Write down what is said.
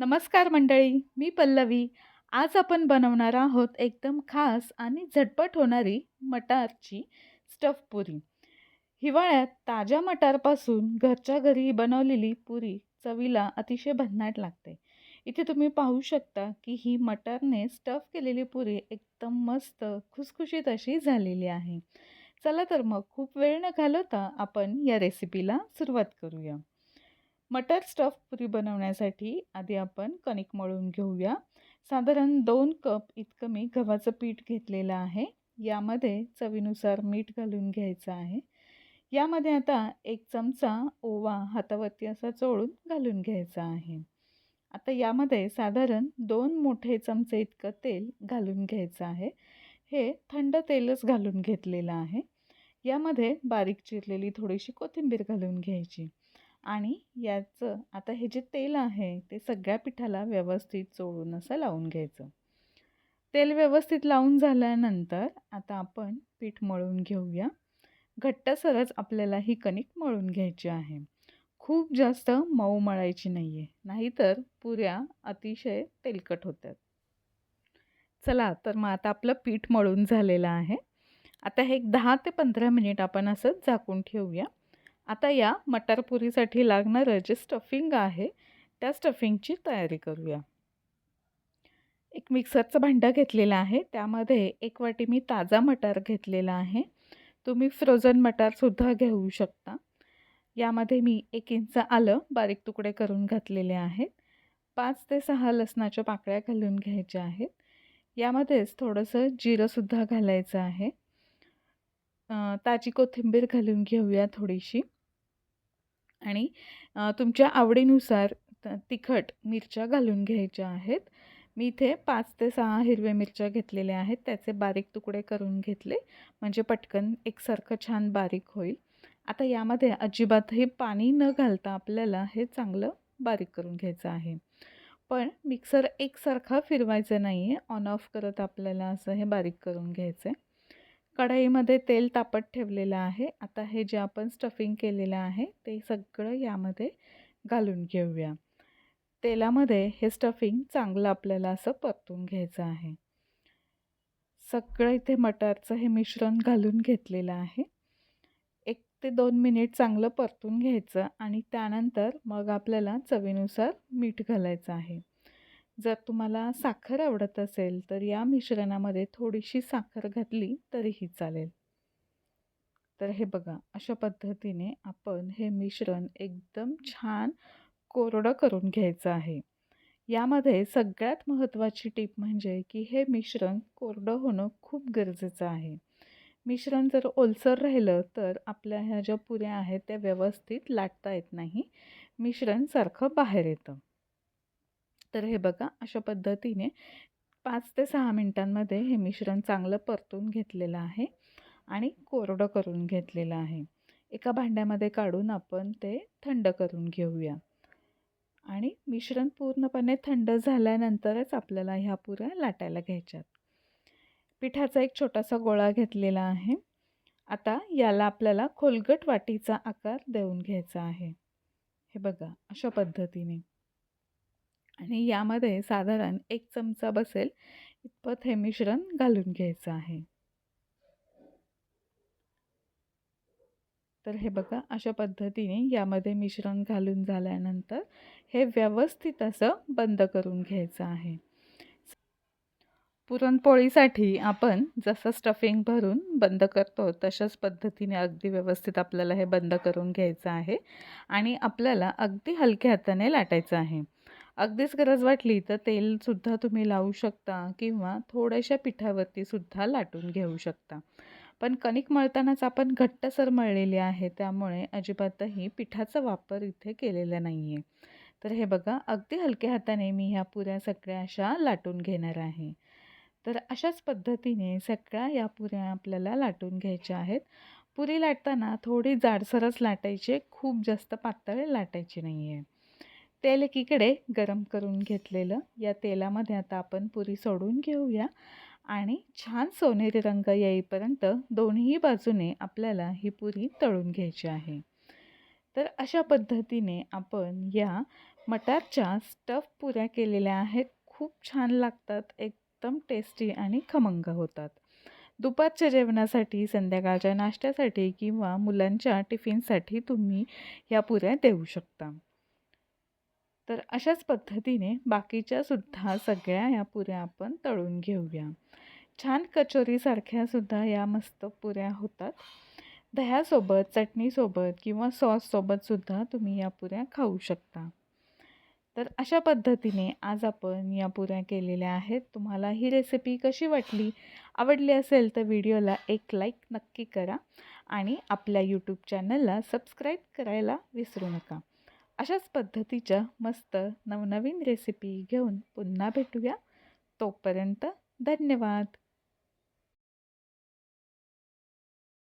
नमस्कार मंडळी मी पल्लवी. आज आपण बनवणार आहोत एकदम खास आणि झटपट होणारी मटारची स्टफ पुरी. हिवाळ्यात ताज्या मटारपासून घरच्या घरी बनवलेली पुरी चवीला अतिशय भन्नाट लागते. इथे तुम्ही पाहू शकता की ही मटारने स्टफ केलेली पुरी एकदम मस्त खुसखुशीत अशी झालेली आहे. चला तर मग खूप वेळ न घालवता आपण या रेसिपीला सुरुवात करूया. मटर स्टफ पुरी बनवण्यासाठी आधी आपण कणिक मळून घेऊया. साधारण दोन कप इतकं मी गव्हाचं पीठ घेतलेलं आहे. यामध्ये चवीनुसार मीठ घालून घ्यायचं आहे. यामध्ये आता एक चमचा ओवा हातावरती असा चोळून घालून घ्यायचा आहे. आता यामध्ये साधारण दोन मोठे चमचे इतकं तेल घालून घ्यायचं आहे. हे थंड तेलच घालून घेतलेलं आहे. यामध्ये बारीक चिरलेली थोडीशी कोथिंबीर घालून घ्यायची. आणि याचं आता हे जे तेल आहे ते सगळ्या पिठाला व्यवस्थित चोळून असं लावून घ्यायचं. तेल व्यवस्थित लावून झाल्यानंतर आता आपण पीठ मळून घेऊया. घट्टसरच आपल्याला ही कणिक मळून घ्यायची आहे. खूप जास्त मऊ मळायची नाही आहे नाहीतर पुऱ्या अतिशय तेलकट होतात. चला तर मग आता आपलं पीठ मळून झालेलं आहे. आता हे एक दहा ते पंधरा मिनिट आपण असंच झाकून ठेवूया. आता या मटार पुरीसाठी लागणारं जे स्टफिंग आहे त्या स्टफिंगची तयारी करूया. एक मिक्सरचं भांडं घेतलेलं आहे. त्यामध्ये एक वाटी मी ताजा मटार घेतलेला आहे. तुम्ही फ्रोझन मटारसुद्धा घेऊ शकता. यामध्ये मी एक इंच आलं बारीक तुकडे करून घातलेले आहेत. पाच ते सहा लसणाच्या पाकळ्या घालून घ्यायच्या आहेत. यामध्येच थोडंसं जिरंसुद्धा घालायचं आहे. ताजी कोथिंबीर घालून घेऊया थोडीशी. आणि तुमच्या आवडीनुसार तिखट मिरच्या घालून घ्यायच्या आहेत. मी इथे पाच ते सहा हिरव्या मिरच्या घेतलेल्या आहेत. त्याचे बारीक तुकडे करून घेतले. म्हणजे पटकन एकसारखं छान बारीक होईल. आता यामध्ये अजिबातही पाणी न घालता आपल्याला हे चांगलं बारीक करून घ्यायचं आहे. पण मिक्सर एकसारखा फिरवायचं नाही आहे ऑन ऑफ करत आपल्याला असं हे बारीक करून घ्यायचं आहे कढईमध्ये तेल तापत ठेवलेलं आहे. आता हे जे आपण स्टफिंग केलेलं आहे ते सगळं यामध्ये घालून घेऊया. तेलामध्ये हे स्टफिंग चांगलं आपल्याला असं परतून घ्यायचं आहे. सगळं इथे मटारचं हे मिश्रण घालून घेतलेलं आहे. एक ते दोन मिनिट चांगलं परतून घ्यायचं आणि त्यानंतर मग आपल्याला चवीनुसार मीठ घालायचं आहे. जर तुम्हाला साखर आवडत असेल तर या मिश्रणामध्ये थोडीशी साखर घातली तरीही चालेल. तर हे बघा अशा पद्धतीने आपण हे मिश्रण एकदम छान कोरडं करून घ्यायचं आहे. यामध्ये सगळ्यात महत्त्वाची टीप म्हणजे की हे मिश्रण कोरडं होणं खूप गरजेचं आहे. मिश्रण जर ओलसर राहिलं तर आपल्या ह्या ज्या पुऱ्या आहेत त्या व्यवस्थित लाटता येत नाही. मिश्रण सारखं बाहेर येतं. तर हे बघा अशा पद्धतीने पाच ते सहा मिनटांमध्ये हे मिश्रण चांगलं परतून घेतलेलं आहे आणि कोरडं करून घेतलेलं आहे. एका भांड्यामध्ये काढून आपण ते थंड करून घेऊया. आणि मिश्रण पूर्णपणे थंड झाल्यानंतरच आपल्याला ह्या पुऱ्या लाटायला घ्यायच्यात. पिठाचा एक छोटासा गोळा घेतलेला आहे. आता याला आपल्याला खोलगट वाटीचा आकार देऊन घ्यायचा आहे. हे बघा अशा पद्धतीने. आणि यामध्ये साधारण एक चमचा बसेल इतपत हे मिश्रण घालून घ्यायचं आहे. तर हे बघा अशा पद्धतीने यामध्ये मिश्रण घालून झाल्यानंतर हे व्यवस्थित असं बंद करून घ्यायचं आहे. पुरणपोळीसाठी आपण जसं स्टफिंग भरून बंद करतो तशाच पद्धतीने अगदी व्यवस्थित आपल्याला हे बंद करून घ्यायचं आहे आणि आपल्याला अगदी हलक्या हाताने लाटायचं आहे. अगदीच गरज वाटली तर तेलसुद्धा तुम्ही लावू शकता किंवा थोड्याशा पिठावरती सुद्धा लाटून घेऊ शकता. पण कणिक मळतानाच आपण घट्टसर मळलेली आहे त्यामुळे अजिबातही पिठाचा वापर इथे केलेला नाही आहे तर हे बघा अगदी हलक्या हाताने मी ह्या पुऱ्या सगळ्या अशा लाटून घेणार आहे. तर अशाच पद्धतीने सगळ्या या पुऱ्या आपल्याला लाटून घ्यायच्या आहेत. पुरी लाटताना थोडी जाडसरच लाटायची खूप जास्त पातळ लाटायची नाही आहे तेल एकीकडे गरम करून घेतलेलं या तेलामध्ये आता आपण पुरी सोडून घेऊया. आणि छान सोनेरी रंग येईपर्यंत दोन्ही बाजूने आपल्याला ही पुरी तळून घ्यायची आहे. तर अशा पद्धतीने आपण या मटारच्या स्टफ पुऱ्या केलेल्या आहेत. खूप छान लागतात एकदम टेस्टी आणि खमंग होतात. दुपारच्या जेवणासाठी संध्याकाळच्या नाश्त्यासाठी किंवा मुलांच्या टिफिनसाठी तुम्ही ह्या पुऱ्या देऊ शकता. तर अशाच पद्धतीने बाकीच्या सुद्धा सगळ्या या पुऱ्या आपण तळून घेऊया. छान कचोरीसारख्या सुद्धा या मस्त पुऱ्या होतात. दह्यासोबत चटणीसोबत किंवा सॉससोबतसुद्धा तुम्ही या पुऱ्या खाऊ शकता. तर अशा पद्धतीने आज आपण या पुऱ्या केलेल्या आहेत. तुम्हाला ही रेसिपी कशी वाटली आवडली असेल तर व्हिडिओला एक लाईक नक्की करा आणि आपल्या यूट्यूब चॅनलला सबस्क्राईब करायला विसरू नका. अशाच पद्धतीच्या मस्त नवनवीन रेसिपी घेऊन पुन्हा भेटूया. तोपर्यंत धन्यवाद.